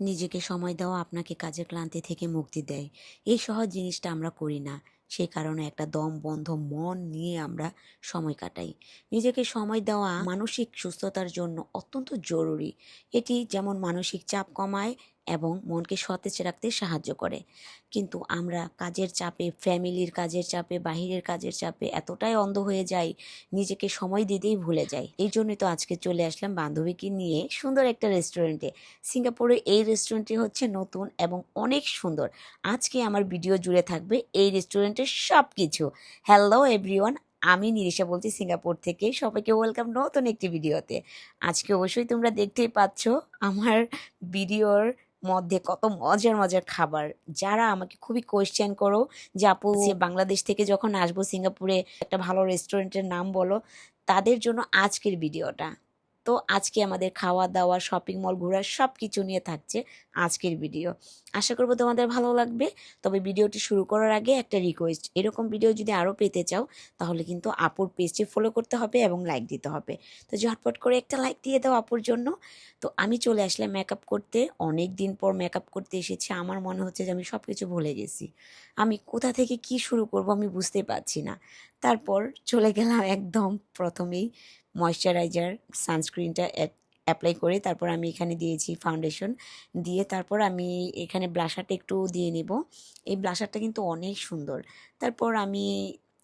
নিজেকে সময় দেওয়া আপনাকে কাজের ক্লান্তি থেকে মুক্তি দেয়। এই সহজ জিনিসটা আমরা করি না। সেই কারণে একটা দম, বন্ধ, মন নিয়ে আমরা সময় কাটাই। নিজেকে সময় দেওয়া মানসিক সুস্থতার জন্য অত্যন্ত জরুরি। এটি যেমন মানসিক চাপ কমায় এবং মনকে সতেজ রাখতে সাহায্য করে। কিন্তু আমরা কাজের চাপে, ফ্যামিলির কাজের চাপে, বাহিরের কাজের চাপে এতটাই অন্ধ হয়ে যাই, নিজেকে সময় দিতেই ভুলে যাই। এই জন্যই তো আজকে চলে আসলাম বান্ধবীকে নিয়ে সুন্দর একটা রেস্টুরেন্টে। সিঙ্গাপুরে এই রেস্টুরেন্টটি হচ্ছে নতুন এবং অনেক সুন্দর। আজকে আমার ভিডিও জুড়ে থাকবে এই রেস্টুরেন্টের সব কিছু হ্যালো এভরিওয়ান আমি নিরিশা বলছি সিঙ্গাপুর থেকে। সবাইকে ওয়েলকাম নতুন একটি ভিডিওতে। আজকে অবশ্যই তোমরা দেখতেই পাচ্ছ আমার ভিডিওর মধ্যে কত মজার মজার খাবার। যারা আমাকে খুবই কোয়েশ্চেন করো যে আপু যে বাংলাদেশ থেকে যখন আসব সিঙ্গাপুরে একটা ভালো রেস্টুরেন্টের নাম বলো তাদের জন্য আজকের ভিডিওটা তো আজকে আমাদের খাওয়া দাওয়া শপিং মল ঘোরা সব কিছু নিয়ে থাকছে আজকের ভিডিও আশা করব তোমাদের ভালো লাগবে। তবে ভিডিওটি শুরু করার আগে একটা রিকোয়েস্ট এরকম ভিডিও যদি আরও পেতে চাও, তাহলে কিন্তু আপুর পেজটি ফলো করতে হবে এবং লাইক দিতে হবে। তো ঝটপট করে একটা লাইক দিয়ে দাও আপুর জন্য। তো আমি চলে আসলাম মেকআপ করতে। অনেক দিন পর মেকআপ করতে এসেছি। আমার মনে হচ্ছে যে আমি সব কিছু ভুলে গেছি। আমি কোথা থেকে কি শুরু করব আমি বুঝতে পারছি না। তারপর চলে গেলাম একদম প্রথমেই ময়শ্চারাইজার সানস্ক্রিনটা অ্যাপ্লাই করে তারপর আমি এখানে দিয়েছি ফাউন্ডেশন দিয়ে তারপর আমি এখানে ব্লাশারটা একটু দিয়ে নিব। এই ব্লাশারটা কিন্তু অনেক সুন্দর। তারপর আমি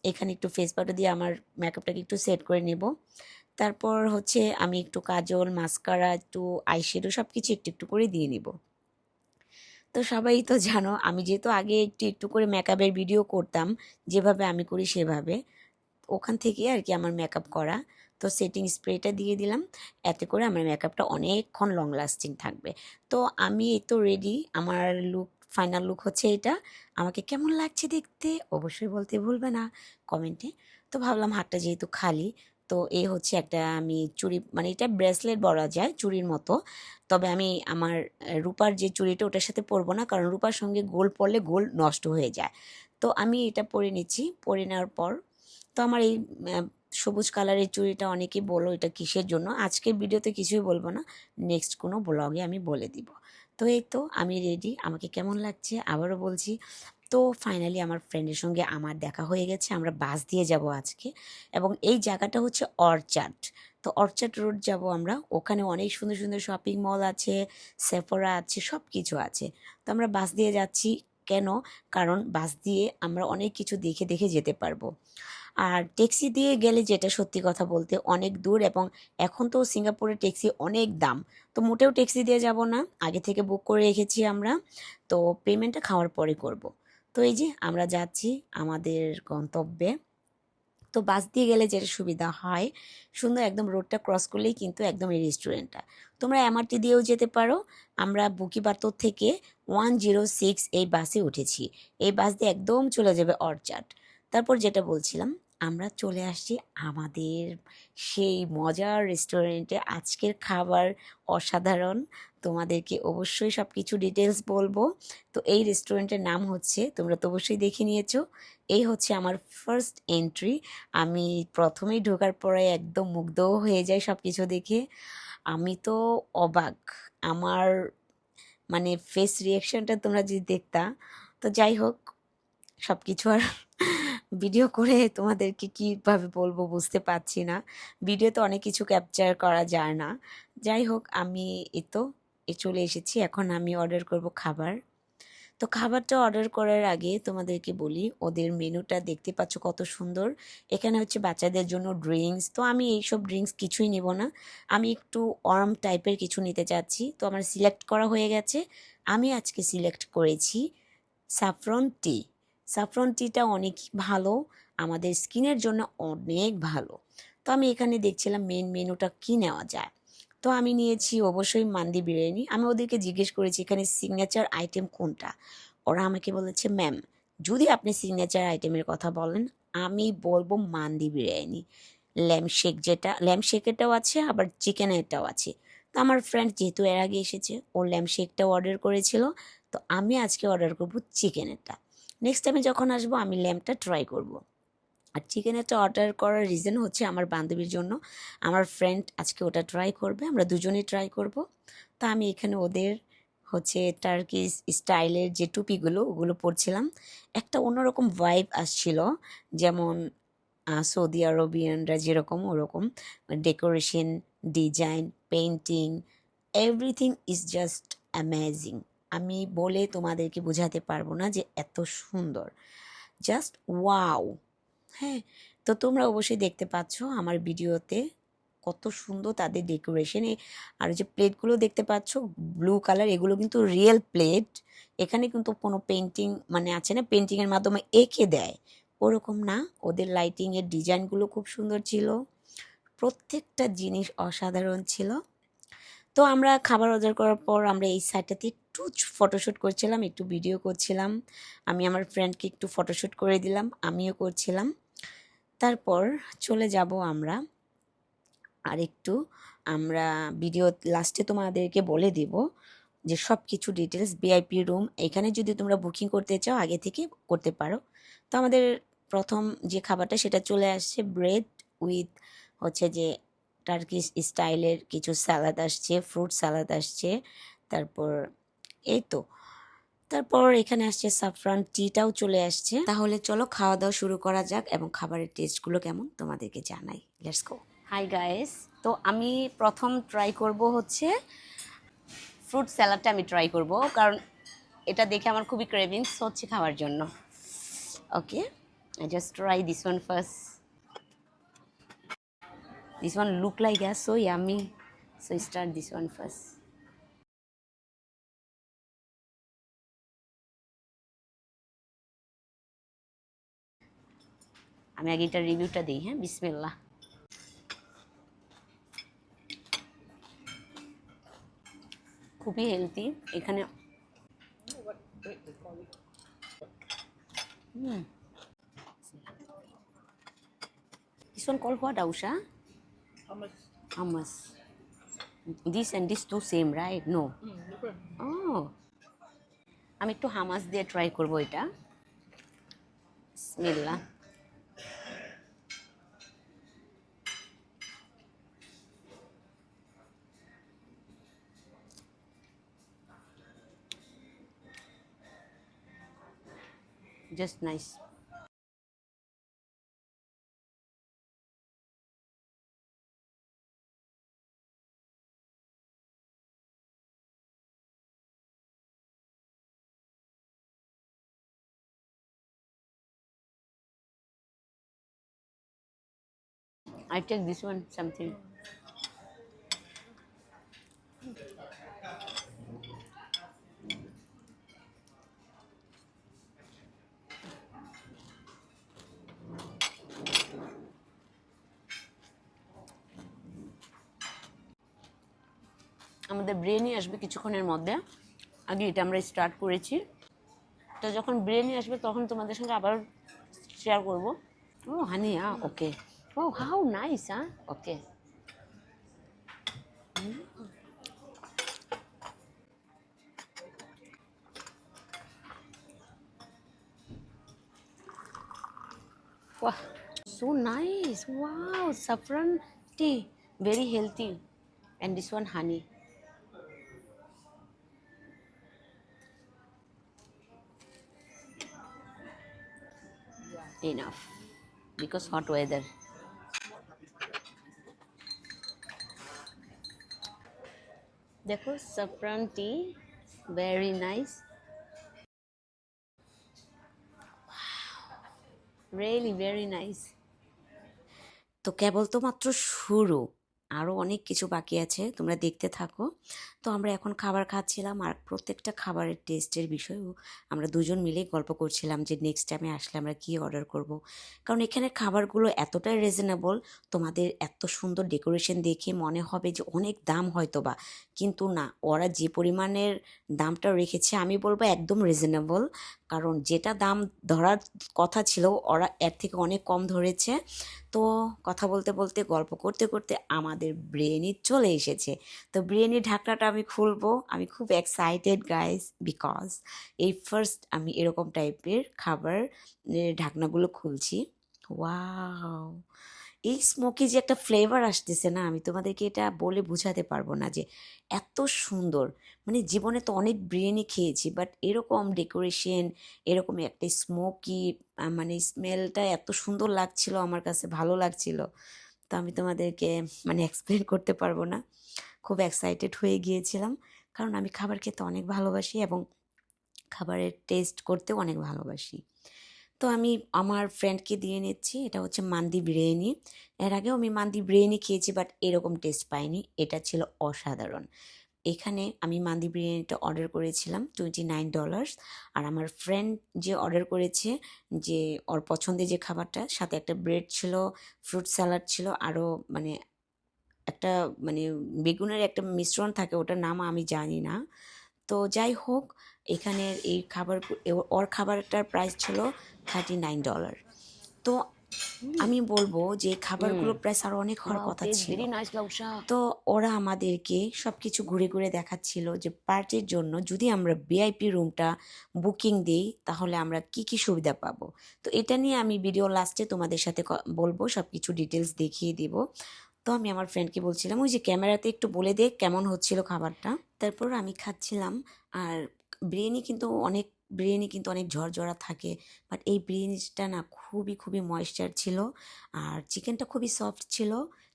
এখানে একটু ফেস পাউডার দিয়ে আমার মেকআপটাকে একটু সেট করে নেব। তারপর হচ্ছে আমি একটু কাজল মাস্কারা একটু আইশ্যাডো সব কিছু একটু একটু করে দিয়ে নেব। তো সবাই তো জানো, আমি যেহেতু আগে একটু একটু করে মেকআপের ভিডিও করতাম, যেভাবে আমি করি সেভাবে। ওখান থেকে আর কি আমার মেকআপ করা। তো সেটিং স্প্রেটা দিয়ে দিলাম। এতে করে আমার মেকআপটা অনেকক্ষণ লং লাস্টিং থাকবে। তো আমি এই তো রেডি আমার লুক ফাইনাল লুক হচ্ছে এটা। আমাকে কেমন লাগছে দেখতে অবশ্যই বলতে ভুলবে না। কমেন্টে তো ভাবলাম হাতটা যেহেতু খালি, তো এই হচ্ছে একটা আমি চুড়ি মানে এটা ব্রেসলেট বলা যায়, চুড়ির মতো। তবে আমি আমার রূপার যে চুড়িটা ওটার সাথে পরবো না, কারণ রূপার সঙ্গে গোল পরলে গোল নষ্ট হয়ে যায়। তো আমি এটা পরে নিচ্ছি। পরে নেওয়ার পর, তো আমার এই সবুজ কালারের চুড়িটা অনেকেই বলো এটা কিসের জন্য। আজকের ভিডিওতে কিছুই বলব না। নেক্সট কোনো ব্লগে আমি বলে দিব। তো এই তো, আমি রেডি আমাকে কেমন লাগছে? আবারও বলছি, তো ফাইনালি আমার ফ্রেন্ডের সঙ্গে আমার দেখা হয়ে গেছে। আমরা বাস দিয়ে যাব আজকে। এবং এই জায়গাটা হচ্ছে অর্চার্ড তো অর্চার্ড রোড যাব আমরা। ওখানে অনেক সুন্দর সুন্দর শপিং মল আছে সেফোরা আছে সব কিছু আছে। তো আমরা বাস দিয়ে যাচ্ছি। কেন? কারণ বাস দিয়ে আমরা অনেক কিছু দেখে দেখে যেতে পারব। আর ট্যাক্সি দিয়ে গেলে যেটা সত্যি কথা বলতে অনেক দূর এবং এখন তো সিঙ্গাপুরের ট্যাক্সি অনেক দাম। তো মোটেও ট্যাক্সি দিয়ে যাব না। আগে থেকে বুক করে রেখেছি আমরা। তো পেমেন্টটা খাওয়ার পরে করব। তো এই যে আমরা যাচ্ছি আমাদের গন্তব্যে। তো বাস দিয়ে গেলে যেটা সুবিধা হয়, সুন্দর একদম রোডটা ক্রস করলেই কিন্তু একদম এই রেস্টুরেন্টটা তোমরা এমআরটি দিয়েও যেতে পারো। আমরা বুকিবাতর থেকে ওয়ান জিরো সিক্স এই বাসে উঠেছি। এই বাস দিয়ে একদম চলে যাবে অর্চার্ড তারপর যেটা বলছিলাম, আমরা চলে আসছি আমাদের সেই মজার রেস্টুরেন্টে আজকের খাবার অসাধারণ। তোমাদেরকে অবশ্যই সব কিছু ডিটেলস বলব। তো এই রেস্টুরেন্টের নাম হচ্ছে, তোমরা তো অবশ্যই দেখে নিয়েছো, এই হচ্ছে আমার ফার্স্ট এন্ট্রি আমি প্রথমেই ঢোকার পরে একদম মুগ্ধ হয়ে যাই সব কিছু দেখে। আমি তো অবাক। আমার মানে ফেস রিয়াকশনটা তোমরা যদি দেখতা, তো যাই হোক সব কিছু আর ভিডিও করে তোমাদেরকে কীভাবে বলব বুঝতে পারছি না। ভিডিওতে অনেক কিছু ক্যাপচার করা যায় না। যাই হোক, আমি এ তো, এ চলে এসেছি। এখন আমি অর্ডার করব খাবার। তো খাবারটা অর্ডার করার আগে তোমাদেরকে বলি, ওদের মেনুটা দেখতে পাচ্ছ কত সুন্দর। এখানে হচ্ছে বাচ্চাদের জন্য ড্রিঙ্কস তো আমি এইসব ড্রিঙ্কস কিছুই নেব না। আমি একটু অর্ম টাইপের কিছু নিতে চাচ্ছি। তো আমার সিলেক্ট করা হয়ে গেছে। আমি আজকে সিলেক্ট করেছি স্যাফরন টি স্যাফরন টিটা অনেক ভালো, আমাদের স্কিনের জন্য অনেক ভালো। তো আমি এখানে দেখছিলাম মেন মেনুটা কি নেওয়া যায়। তো আমি নিয়েছি অবশ্যই মান্দি বিরিয়ানি। আমি ওদেরকে জিজ্ঞেস করেছি, এখানে সিগনেচার আইটেম কোনটা? ওরা আমাকে বলেছে ম্যাম যদি আপনি সিগনেচার আইটেমের কথা বলেন, আমি বলব মান্দি বিরিয়ানি। ল্যাম শেক যেটা ল্যাম শেকেরটাও আছে, আবার চিকেনেরটাও আছে। তো আমার ফ্রেন্ড যেহেতু এর আগে এসেছে, ও ল্যাম শেকটাও অর্ডার করেছিল, তো আমি আজকে অর্ডার করব চিকেনেরটা নেক্সট টাইমে যখন আসব, আমি ল্যাম্পটা ট্রাই করব। আর চিকেনেরটা অর্ডার করার রিজন হচ্ছে আমার বান্ধবীর জন্য। আমার ফ্রেন্ড আজকে ওটা ট্রাই করবে, আমরা দুজনেই ট্রাই করব। তা আমি এখানে ওদের হচ্ছে টার্কিস স্টাইলের যে টুপিগুলো, ওগুলো পরছিলাম। একটা অন্যরকম ভাইব আসছিল, যেমন সৌদি আরবিয়ানরা যেরকম ওরকম decoration design painting everything is just amazing আমি বলে তোমাদেরকে বোঝাতে পারব না যে এত সুন্দর। জাস্ট ওয়াও হ্যাঁ তো তোমরা অবশ্যই দেখতে পাচ্ছ আমার ভিডিওতে কত সুন্দর তাদের ডেকোরেশন আর যে প্লেটগুলো দেখতে পাচ্ছ ব্লু কালার এগুলো কিন্তু রিয়েল প্লেট এখানে কিন্তু কোনো পেন্টিং মানে আছে না পেন্টিংয়ের মাধ্যমে এঁকে দেয়। ওরকম না, ওদের লাইটিংয়ের ডিজাইনগুলো খুব সুন্দর ছিল। প্রত্যেকটা জিনিস অসাধারণ ছিল। তো আমরা খাবার অর্ডার করার পর আমরা এই সাইডটাতে একটু ফটোশ্যুট করছিলাম, একটু ভিডিও করছিলাম। আমি আমার ফ্রেন্ডকে একটু ফটোশ্যুট করে দিলাম, আমিও করছিলাম। তারপর চলে যাব আমরা আর একটু আমরা ভিডিও লাস্টে তোমাদেরকে বলে দিব যে সব কিছু ডিটেলস ভিআইপি রুম এখানে যদি তোমরা বুকিং করতে চাও, আগে থেকে করতে পারো। তো আমাদের প্রথম যে খাবারটা, সেটা চলে আসছে ব্রেড উইথ হচ্ছে যে টার্কিশ স্টাইলের কিছু স্যালাড আসছে ফ্রুট স্যালাড আসছে। তারপর এই তো। তারপর এখানে আসছে সাফরান, টিটাও চলে আসছে। তাহলে চলো খাওয়া দাওয়া শুরু করা যাক এবং খাবারের টেস্টগুলো কেমন তোমাদেরকে জানাই। লেটস গো হাই গাইস তো আমি প্রথম ট্রাই করব হচ্ছে ফ্রুট স্যালাডটা আমি ট্রাই করব, কারণ এটা দেখে আমার খুবই ক্রেভিংস হচ্ছে খাওয়ার জন্য। Okay I just try this one first this one look like as so yummy so start this one first আমি আগে এটার রিভিউটা দিই হ্যাঁ? বিসমিল্লা খুবই হেলদি এখানে কিছু কল খোয়া ডাউসা this and this two same right no ও আমি একটু হামাস দিয়ে ট্রাই করব এটা। স্মেল্লা just nice I take this one something. আমাদের ব্রেনই আসবে কিছুক্ষণের মধ্যে আগে এটা আমরা স্টার্ট করেছি তো যখন ব্রেনই আসবে তখন তোমাদের সঙ্গে আবার শেয়ার করব ও হানি হ্যাঁ ওকে ও হাউ নাইস হ্যাঁ okay Wow, so nice. Wow, saffron tea, very healthy. And this one. Enough because hot weather. দেখো saffron tea, very nice. Wow, really very nice. তো কেবল তো মাত্র শুরু আরও অনেক কিছু বাকি আছে, তোমরা দেখতে থাকো। তো আমরা এখন খাবার খাচ্ছিলাম আর প্রত্যেকটা খাবারের টেস্টের বিষয়েও আমরা দুজন মিলে গল্প করছিলাম যে নেক্সট টাইমে আসলে আমরা কী অর্ডার করব। কারণ এখানে খাবারগুলো এতটাই রিজনেবল তোমাদের এত সুন্দর ডেকোরেশন দেখে মনে হবে যে অনেক দাম হয়তো বা কিন্তু না, ওরা যে পরিমাণের দামটা রেখেছে, আমি বলব একদম রিজনেবল কারণ যেটা দাম ধরার কথা ছিল, ওরা এর থেকে অনেক কম ধরেছে। তো কথা বলতে বলতে, গল্প করতে করতে আমাদের ব্রেনই চলে এসেছে। তো ব্রেনি ঢাকনাটা আমি খুলবো। আমি খুব এক্সাইটেড গাইস বিকজ এই ফার্স্ট আমি এরকম টাইপের খাবার ঢাকনাগুলো খুলছি। ওয়াও এই স্মোকি যে একটা ফ্লেভার আসতেছে না, আমি তোমাদেরকে এটা বলে বোঝাতে পারব না যে এত সুন্দর। মানে জীবনে তো অনেক বিরিয়ানি খেয়েছি বাট এরকম ডেকোরেশন এরকম একটা স্মোকি মানে স্মেলটা এত সুন্দর লাগছিল, আমার কাছে ভালো লাগছিল। তো আমি তোমাদেরকে মানে এক্সপ্লেন করতে পারব না। খুব এক্সাইটেড হয়ে গিয়েছিলাম, কারণ আমি খাবার খেতে অনেক ভালোবাসি এবং খাবারের টেস্ট করতেও অনেক ভালোবাসি। তো আমি আমার ফ্রেন্ডকে দিয়ে নিচ্ছি, এটা হচ্ছে মান্দি বিরিয়ানি। এর আগেও আমি মান্দি বিরিয়ানি খেয়েছি বাট এরকম টেস্ট পাইনি, এটা ছিল অসাধারণ। এখানে আমি মান্দি বিরিয়ানিটা অর্ডার করেছিলাম টোয়েন্টি নাইন ডলার্স আর আমার ফ্রেন্ড যে অর্ডার করেছে, যে ওর পছন্দের যে খাবারটা, সাথে একটা ব্রেড ছিল ফ্রুট স্যালাড ছিল, আরও মানে একটা মানে বেগুনের একটা মিশ্রণ থাকে, ওটার নাম আমি জানি না। তো যাই হোক, এখানের এই খাবার ওর খাবারটার প্রাইস ছিল থার্টি নাইন ডলার তো আমি বলব যে খাবারগুলো প্রাইস আরও অনেক হওয়ার কথা ছিল. তো ওরা আমাদেরকে সব কিছু ঘুরে ঘুরে দেখাচ্ছিল যে পার্টির জন্য যদি আমরা ভিআইপি রুমটা বুকিং দিই তাহলে আমরা কি কি সুবিধা পাবো? তো এটা নিয়ে আমি ভিডিও লাস্টে তোমাদের সাথে বলব সব কিছু ডিটেলস দেখিয়ে দিব। তো আমি আমার ফ্রেন্ডকে বলছিলাম ওই যে ক্যামেরাতে একটু বলে দে কেমন হচ্ছিল খাবারটা? তারপর আমি খাচ্ছিলাম আর বিরিয়ানি কিন্তু অনেক বিরিয়ানি কিন্তু অনেক ঝরঝরা থাকে বাট এই বিরিয়ানিটা না খুবই খুবই ময়েশ্চার ছিল, আর চিকেনটা খুবই সফট ছিল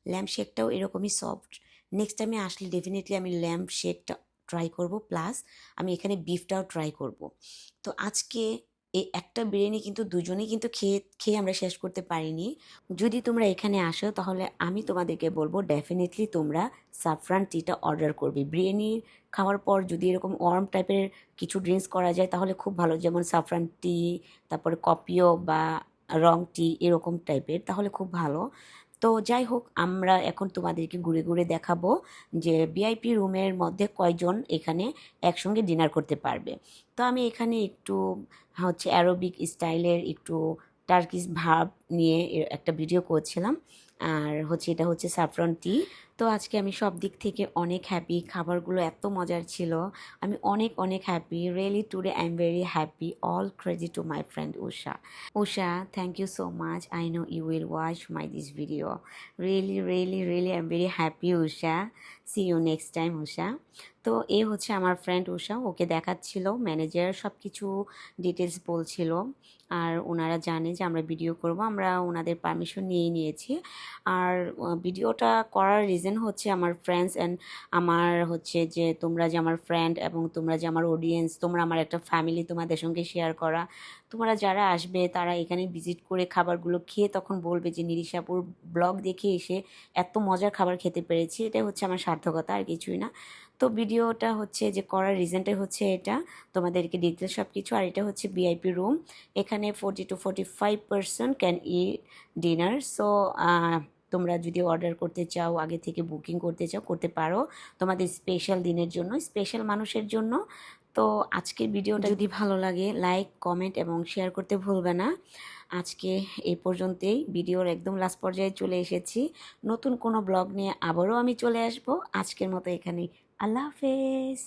ল্যাম্প শেকটাও এরকমই সফট নেক্সট টাইমে আসলে ডেফিনেটলি আমি ল্যাম্প শেকটা ট্রাই করব প্লাস আমি এখানে বিফটাও ট্রাই করব। তো আজকে এই একটা বিরিয়ানি কিন্তু দুজনেই কিন্তু খেয়ে খেয়ে আমরা শেষ করতে পারিনি। যদি তোমরা এখানে আসো, তাহলে আমি তোমাদেরকে বলব ডেফিনেটলি তোমরা সাফরান টিটা অর্ডার করবে। বিরিয়ানি খাওয়ার পর যদি এরকম ওয়ার্ম টাইপের কিছু ড্রিঙ্কস করা যায়, তাহলে খুব ভালো। যেমন সাফরান টি তারপরে কপিও বা রং টি এরকম টাইপের তাহলে খুব ভালো। তো যাই হোক, আমরা এখন তোমাদেরকে ঘুরে ঘুরে দেখাবো যে ভিআইপি রুমের মধ্যে কয়জন এখানে একসঙ্গে ডিনার করতে পারবে। তো আমি এখানে একটু হচ্ছে অ্যারোবিক স্টাইলের একটু টার্কিশ ভাব নিয়ে একটা ভিডিও করছিলাম। আর হচ্ছে এটা হচ্ছে সাফরন টি। তো আজকে আমি সব দিক থেকে অনেক হ্যাপি খাবারগুলো এত মজার ছিল। আমি অনেক অনেক happy really today I am very happy all credit to my friend Usha Usha thank you so much I know you will watch my this video really really really I am very happy Usha see you next time Usha তো এ হচ্ছে আমার friend উষা ওকে দেখাচ্ছিল manager সব কিছু details বলছিল। আর ওনারা জানে যে আমরা ভিডিও করব। আমরা ওনাদের পারমিশন নিয়ে নিয়েছি। আর ভিডিওটা করার রিজন হচ্ছে আমার ফ্রেন্ডস অ্যান্ড আমার হচ্ছে যে তোমরা যে আমার ফ্রেন্ড এবং তোমরা যে আমার অডিয়েন্স তোমরা আমার একটা ফ্যামিলি তোমাদের সঙ্গে শেয়ার করা। তোমরা যারা আসবে, তারা এখানে ভিজিট করে খাবারগুলো খেয়ে তখন বলবে যে, নিরিশাপুর ব্লগ দেখে এসে এত মজার খাবার খেতে পেরেছি। এটা হচ্ছে আমার সার্থকতা, আর কিছুই না। তো ভিডিওটা হচ্ছে যে করার রিজনটাই হচ্ছে এটা। তোমাদেরকে ডিটেলস সব কিছু আর এটা হচ্ছে ভিআইপি রুম এখানে forty two forty five percent can E dinner so তোমরা যদি অর্ডার করতে চাও, আগে থেকে বুকিং করতে চাও, করতে পারো। তোমাদের স্পেশাল দিনের জন্য স্পেশাল মানুষের জন্য। তো আজকের ভিডিওটা যদি ভালো লাগে লাইক কমেন্ট এবং শেয়ার করতে ভুলবে না। আজকে এই পর্যন্তই। ভিডিওর একদম লাস্ট পর্যায়ে চলে এসেছি। নতুন কোনো ব্লগ নিয়ে আবারও আমি চলে আসব। আজকের মতো এখানেই। আল্লাহ হাফেজ।